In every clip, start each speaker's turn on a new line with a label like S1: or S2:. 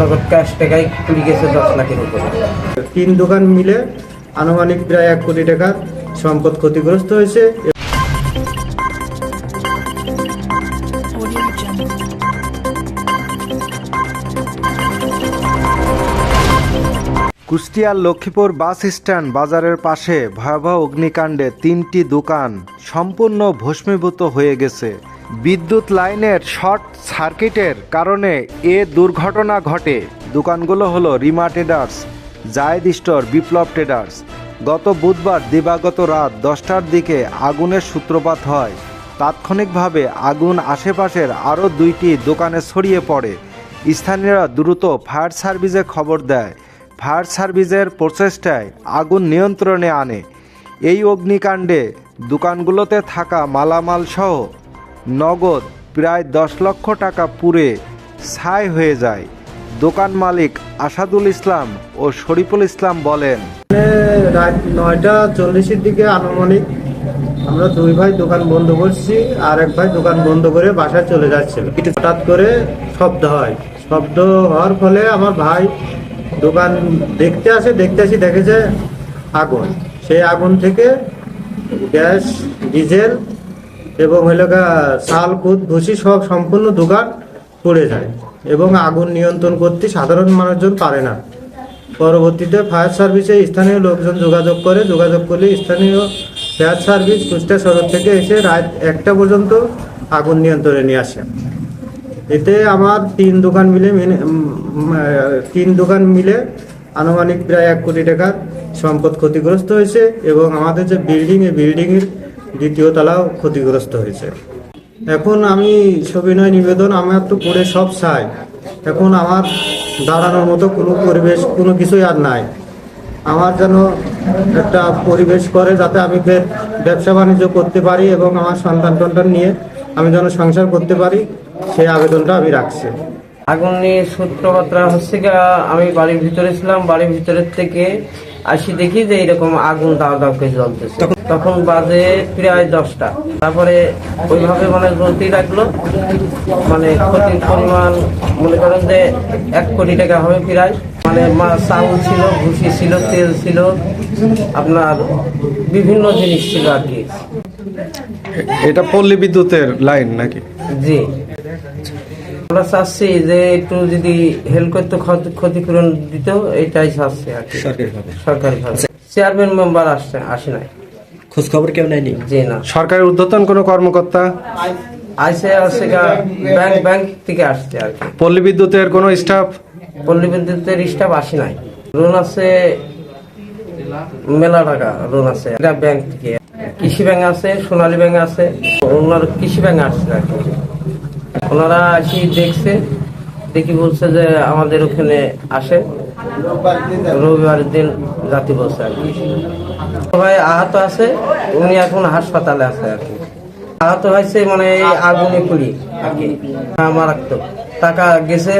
S1: নগদ ক্যাশ টাকায় পুড়ে গেছে দশ লাখের উপরে।
S2: তিন দোকান মিলে আনুমানিক প্রায় এক কোটি টাকার সম্পদ ক্ষতিগ্রস্ত হয়েছে।
S3: কুষ্টিয়ার লক্ষ্মীপুর বাস স্ট্যান্ড বাজারের পাশে ভয়াবহ অগ্নিকাণ্ডে তিনটি দোকান সম্পূর্ণ ভস্মীভূত হয়ে গেছে। বিদ্যুৎ লাইনের শর্ট সার্কিটের কারণে এ দুর্ঘটনা ঘটে। দোকানগুলো হলো Rima traders, Zayed store, Biplob traders. গত বুধবার দিবাগত রাত দশটার দিকে আগুনের সূত্রপাত হয়। তাৎক্ষণিকভাবে আগুন আশেপাশের আরও দুইটি দোকানে ছড়িয়ে পড়ে। স্থানীয়রা দ্রুত ফায়ার সার্ভিসে খবর দেয়। ফায়ার সার্ভিসের প্রচেষ্টায় আগুন নিয়ন্ত্রণে আনে। এই অগ্নিকাণ্ডে দোকানগুলোতে থাকা মালামাল সহ নগদ প্রায় দশ লক্ষ টাকা পুড়ে ছাই হয়ে যায়। দোকান মালিক আসাদুল ইসলাম ও শরীফুল ইসলাম বলেন
S2: রাত নয়টা চল্লিশের দিকে আনুমানিক আমরা দুই ভাই দোকান বন্ধ করছি, আর এক ভাই দোকান বন্ধ করে বাসায় চলে যাচ্ছিল হঠাৎ করে শব্দ হয়। শব্দ হওয়ার ফলে আমার ভাই দোকান দেখতে আসে, দেখতে আসি দেখে যে আগুন। সেই আগুন থেকে গ্যাস, ডিজেল এবং গা চাল কুদ ভুসি সব সম্পূর্ণ দোকান পড়ে যায় এবং আগুন নিয়ন্ত্রণ করতে সাধারণ মানুষজন পারে না। পরবর্তীতে ফায়ার সার্ভিসে স্থানীয় লোকজন যোগাযোগ করে, যোগাযোগ করলে স্থানীয় ফায়ার সার্ভিস কুষ্টা শহর থেকে এসে রাত একটা পর্যন্ত আগুন নিয়ন্ত্রণে নিয়ে আসে। এতে আমার তিন দোকান মিলে তিন দোকান মিলে আনুমানিক প্রায় এক কোটি টাকার সম্পদ ক্ষতিগ্রস্ত হয়েছে এবং আমাদের যে বিল্ডিং, এই বিল্ডিংয়ের দ্বিতীয় তলাও ক্ষতিগ্রস্ত হয়েছে। এখন আমি সবিনয় নিবেদন, আমার তো পড়ে সব চাই এখন আমার দাঁড়ানোর মতো কোনো পরিবেশ, কোনো কিছুই আর নাই। আমার যেন একটা পরিবেশ করে যাতে আমি ফের ব্যবসা বাণিজ্য করতে পারি এবং আমার সন্তান টন্তান নিয়ে আমি যেন সংসার করতে পারি, সেই আবেদনটা আমি রাখছি।
S1: আগুন নিয়ে সূত্রপাতটা হচ্ছে আমি বাড়ির ভিতরে ছিলাম, বাড়ির ভিতরের থেকে আসি দেখি যে এরকম আগুন দাও দাও করে জ্বলতেছে। তখন বাজে প্রায় দশটা। তারপরে ওইভাবে মানে জ্বলতেই লাগল। মানে ক্ষতির পরিমাণ মনে করেন যে এক কোটি টাকা হবে প্রায়। মানে চাউল ছিল ভুসি ছিল তেল ছিল আপনার বিভিন্ন জিনিস ছিল আর কি।
S3: এটা পল্লী বিদ্যুতের লাইন নাকি?
S1: জি। আমরা চাচ্ছি যে একটু যদি হেল্প করতে ক্ষতিপূরণ দিত এটাই চাচ্ছি আর কি। চেয়ারম্যান মেম্বার আসছে আসে নাই।
S4: খোঁজ খবর কেউ নেয়নি?
S1: জি না।
S3: সরকারের ঊর্ধ্বতন কোনো কর্মকর্তা?
S1: আইসে আসছে ব্যাংক ব্যাংক থেকে আসছে আর কি।
S3: পল্লী বিদ্যুতের কোনো স্টাফ
S1: পল্লী বিদ্যুতের স্টাফ আসে নাই। লোন আছে মেলা টাকা লোন আছে। এটা ব্যাংক থেকে। কৃষি ব্যাংক আছে সোনালী ব্যাংক আছে। ওনার কৃষি ব্যাংক আসছে আর কি। ওনারা আসি দেখছে দেখি বলছে যে আমাদের ওখানে আসে। রবিবারের দিন রাতে বলছে আর কি। ভাই আহত আছে উনি এখন হাসপাতালে আছে আর কি। আহত হয়েছে মানে এই আগুনে পুড়ি আর কি হ্যাঁ, মারাত্মক। টাকা গেছে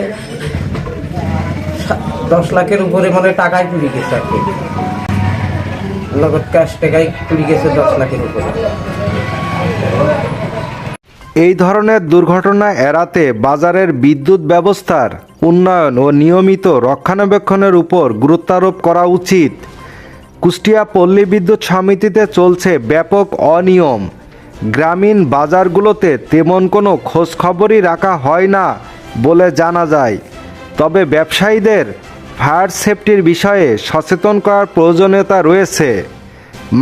S1: দশ লাখের উপরে মানে টাকায় পুড়ি গেছে আর কি। নগদ ক্যাশ টাকায় পুড়ি গেছে দশ লাখের উপরে।
S3: এই ধরনের দুর্ঘটনা এড়াতে বাজারের বিদ্যুৎ ব্যবস্থার উন্নয়ন ও নিয়মিত রক্ষণাবেক্ষণের উপর গুরুত্বারোপ করা উচিত। কুষ্টিয়া পল্লী বিদ্যুৎ সমিতিতে চলছে ব্যাপক অনিয়ম। গ্রামীণ বাজারগুলোতে তেমন কোনো খোঁজখবরই রাখা হয় না বলে জানা যায়। তবে ব্যবসায়ীদের ফায়ার সেফটির বিষয়ে সচেতন করার প্রয়োজনীয়তা রয়েছে।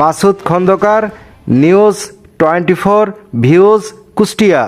S3: Masud Khandakar, news twenty four views Kushtia.